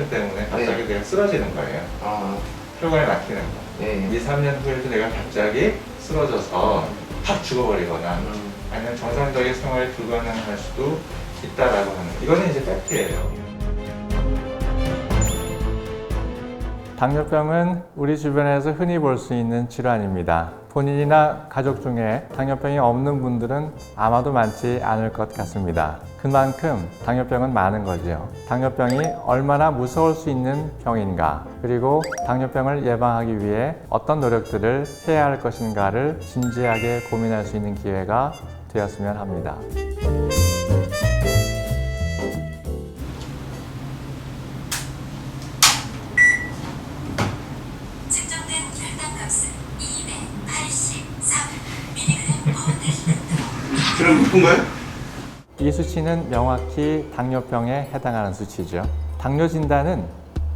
통증 때문에 갑자기 내가 쓰러지는 거예요. 아, 혈관이 막히는 거. 예. 2, 3년 후에도 내가 갑자기 쓰러져서 탁 죽어버리거나 음. 아니면 정상적인 생활이 불가능할 수도 있다라고 하는 거. 이거는 이제 팩트예요. 당뇨병은 우리 주변에서 흔히 볼 수 있는 질환입니다. 본인이나 가족 중에 당뇨병이 없는 분들은 아마도 많지 않을 것 같습니다. 그만큼 당뇨병은 많은 거죠. 당뇨병이 얼마나 무서울 수 있는 병인가, 그리고 당뇨병을 예방하기 위해 어떤 노력들을 해야 할 것인가를 진지하게 고민할 수 있는 기회가 되었으면 합니다. Per 그럼 높은 거예요? 이 수치는 명확히 당뇨병에 해당하는 수치죠. 당뇨 진단은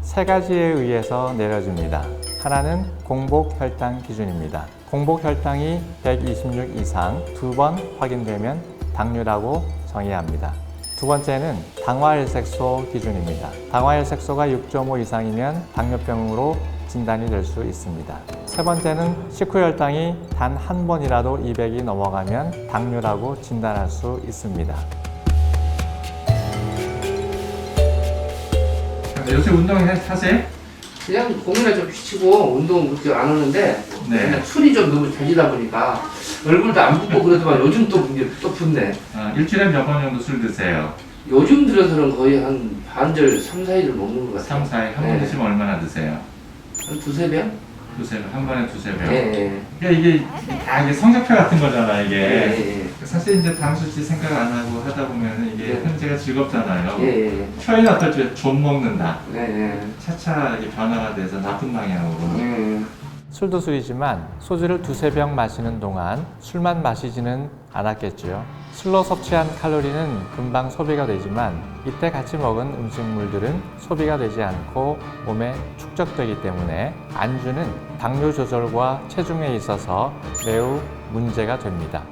세 가지에 의해서 내려집니다. 하나는 공복 혈당 기준입니다. 공복 혈당이 126 이상 두 번 확인되면 당뇨라고 정의합니다. 두 번째는 당화혈색소 기준입니다. 당화혈색소가 6.5 이상이면 당뇨병으로 진단이 될 수 있습니다. 세 번째는 식후 혈당이 단 한 번이라도 200이 넘어가면 당뇨라고 진단할 수 있습니다. 요새 운동 하세요? 그냥 공이나 좀 비치고 운동 그렇게 안 하는데 네. 그냥 술이 좀 너무 잘지다 보니까 얼굴도 안 붓고 그래도만 요즘 또 이제 또 붓네. 어, 일주일에 몇 번 정도 술 드세요? 요즘 들어서는 거의 한 반절 3, 4일을 먹는 것 같아요. 3, 4일 한 번 네. 드시면 얼마나 드세요? 한 두세 병? 두세 병, 한 번에 두세 병. 예, 예. 그러니까 이게 아 이게 성적표 같은 거잖아 이게. 예, 예. 사실 이제 당 수치 생각 안 하고 하다 보면 이게 네. 현재가 즐겁잖아요. 예, 예. 표현이 어떨지 좀 먹는다. 예, 예. 차차 이게 변화가 돼서 나쁜 방향으로. 예. 술도 술이지만 소주를 두세 병 마시는 동안 술만 마시지는 않았겠지요. 술로 섭취한 칼로리는 금방 소비가 되지만 이때 같이 먹은 음식물들은 소비가 되지 않고 몸에 축적되기 때문에 안주는 당뇨 조절과 체중에 있어서 매우 문제가 됩니다.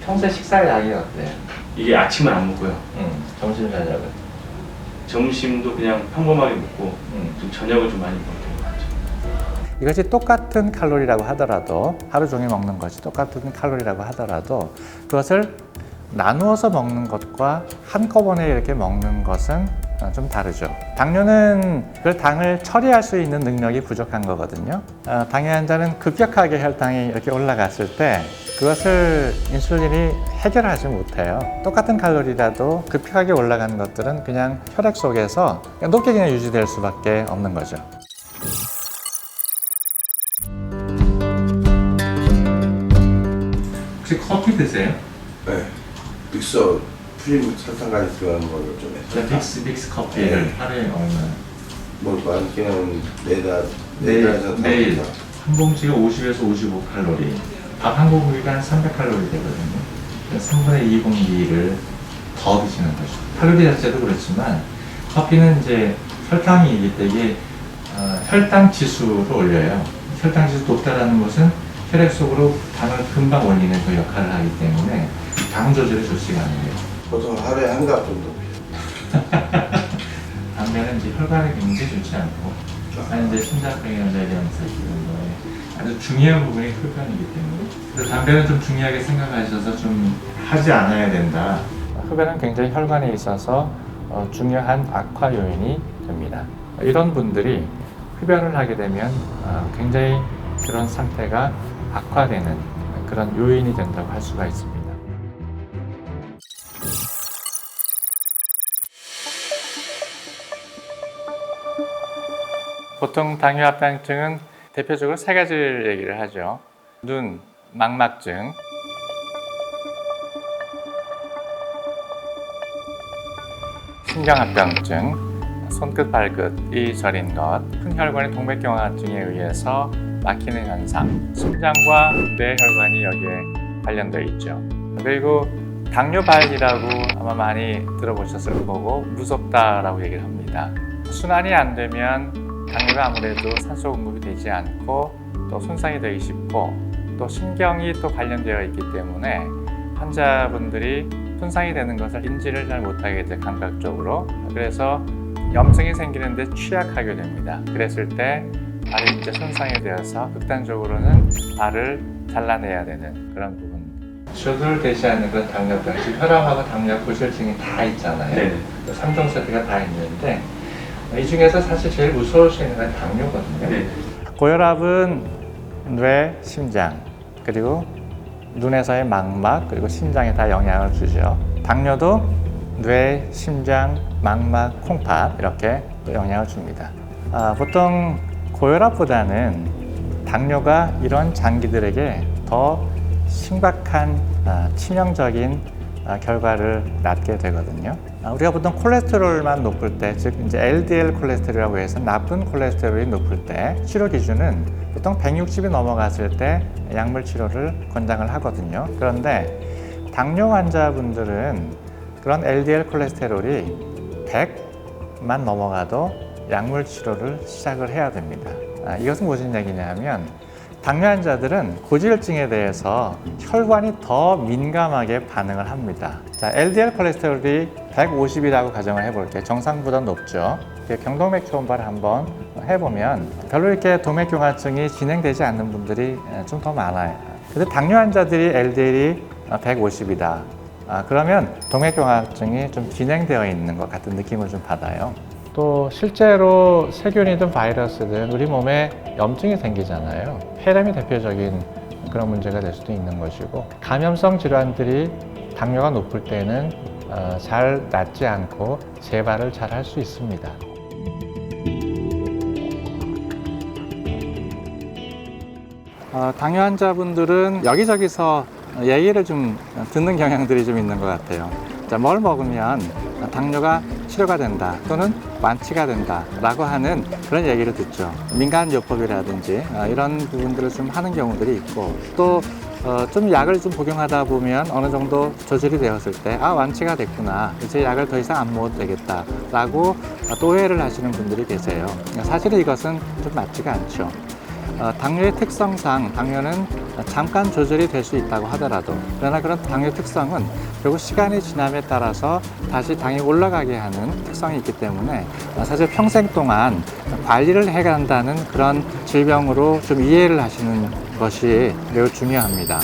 평소에 식사 양이 어때요? 이게 아침은 안 먹고요. 응. 점심 저녁은. 점심도 그냥 평범하게 먹고 응. 좀 저녁을 좀 많이 같아요. 이것이 똑같은 칼로리라고 하더라도 하루 종일 먹는 것이 똑같은 칼로리라고 하더라도 그것을 나누어서 먹는 것과 한꺼번에 이렇게 먹는 것은 어, 좀 다르죠. 당뇨는 그 당을 처리할 수 있는 능력이 부족한 거거든요. 어, 당의 환자는 급격하게 혈당이 이렇게 올라갔을 때 그것을 인슐린이 해결하지 못해요. 똑같은 칼로리라도 급격하게 올라가는 것들은 그냥 혈액 속에서 높게 그냥 유지될 수밖에 없는 거죠. 혹시 커피 드세요? 네. 믹서 프림 설탕까지 들어가는 걸로 좀 해서 빅스 빅스 커피를 네. 하루에 얼마? 뭐 많게는 네달 네달에서 매일 한 봉지가 50에서 55 칼로리. 밥 한 공기가 한300 칼로리 되거든요. 3분의 2 공기를 더 드시는 거죠. 칼로리 자체도 그렇지만 커피는 이제 혈당이 되게 어, 혈당 지수를 올려요. 혈당 지수 높다라는 것은 혈액 속으로 당을 금방 올리는 그 역할을 하기 때문에 당 조절에 좋지가 않아요. 보통 하루에 한 갑 정도. 담배는 이제 혈관에 굉장히 좋지 않고 아니 이제 심장병이나 뇌병사 이런 거에 아주 중요한 부분이 흡연이기 때문에 그래서 담배는 좀 중요하게 생각하셔서 좀 하지 않아야 된다. 흡연은 굉장히 혈관에 있어서 어, 중요한 악화 요인이 됩니다. 이런 분들이 흡연을 하게 되면 어, 굉장히 그런 상태가 악화되는 그런 요인이 된다고 할 수가 있습니다. 보통 당뇨합병증은 대표적으로 세 가지를 얘기를 하죠. 눈, 망막증, 신경합병증, 손끝 발끝이 저린 것, 큰 혈관의 동맥경화증에 의해서 막히는 현상, 심장과 뇌혈관이 여기에 관련되어 있죠. 그리고 당뇨발이라고 아마 많이 들어보셨을 거고 무섭다라고 얘기를 합니다. 순환이 안 되면 당뇨가 아무래도 산소 공급이 되지 않고 또 손상이 되기 쉽고 또 신경이 또 관련되어 있기 때문에 환자분들이 손상이 되는 것을 인지를 잘 못하게 돼 감각적으로 그래서 염증이 생기는데 취약하게 됩니다. 그랬을 때 알이 이제 손상이 되어서 극단적으로는 알을 잘라내야 되는 그런 부분. 주를 대시하는 건 당뇨병, 즉 혈압하고 당뇨 고실증이 다 있잖아요. 네. 그 3종 세트가 다 있는데 이 중에서 사실 제일 무서울 수 있는 건 당뇨거든요. 네. 고혈압은 뇌, 심장, 그리고 눈에서의 망막, 그리고 심장에 다 영향을 주죠. 당뇨도 뇌, 심장, 망막, 콩팥 이렇게 또 영향을 줍니다. 아, 보통 고혈압보다는 당뇨가 이런 장기들에게 더 심각한 아, 치명적인 아, 결과를 낳게 되거든요. 아, 우리가 보통 콜레스테롤만 높을 때, 즉 이제 LDL 콜레스테롤이라고 해서 나쁜 콜레스테롤이 높을 때 치료 기준은 보통 160이 넘어갔을 때 약물 치료를 권장을 하거든요. 그런데 당뇨 환자분들은 그런 LDL 콜레스테롤이 100만 넘어가도 약물 치료를 시작을 해야 됩니다. 아, 이것은 무슨 얘기냐면 당뇨 환자들은 고지혈증에 대해서 혈관이 더 민감하게 반응을 합니다. 자, LDL 콜레스테롤이 150이라고 가정을 해볼게요. 정상보다 높죠. 경동맥 초음파를 한번 해보면 별로 이렇게 동맥경화증이 진행되지 않는 분들이 좀 더 많아요. 근데 당뇨 환자들이 LDL이 150이다. 아, 그러면 동맥경화증이 좀 진행되어 있는 것 같은 느낌을 좀 받아요. 또 실제로 세균이든 바이러스든 우리 몸에 염증이 생기잖아요. 폐렴이 대표적인 그런 문제가 될 수도 있는 것이고 감염성 질환들이 당뇨가 높을 때는 어, 잘 낫지 않고 재발을 잘 할 수 있습니다. 어, 당뇨 환자분들은 여기저기서 얘기를 좀 듣는 경향들이 좀 있는 것 같아요. 자, 뭘 먹으면 당뇨가 치료가 된다 또는 완치가 된다 라고 하는 그런 얘기를 듣죠. 민간요법이라든지 어, 이런 부분들을 좀 하는 경우들이 있고 또 어, 좀 약을 좀 복용하다 보면 어느 정도 조절이 되었을 때, 아, 완치가 됐구나. 이제 약을 더 이상 안 먹어도 되겠다. 라고 또 오해를 하시는 분들이 계세요. 사실은 이것은 좀 맞지가 않죠. 어, 당뇨의 특성상 당뇨는 잠깐 조절이 될 수 있다고 하더라도 그러나 그런 당뇨 특성은 결국 시간이 지남에 따라서 다시 당이 올라가게 하는 특성이 있기 때문에 어, 사실 평생 동안 관리를 해간다는 그런 질병으로 좀 이해를 하시는 것이 매우 중요합니다.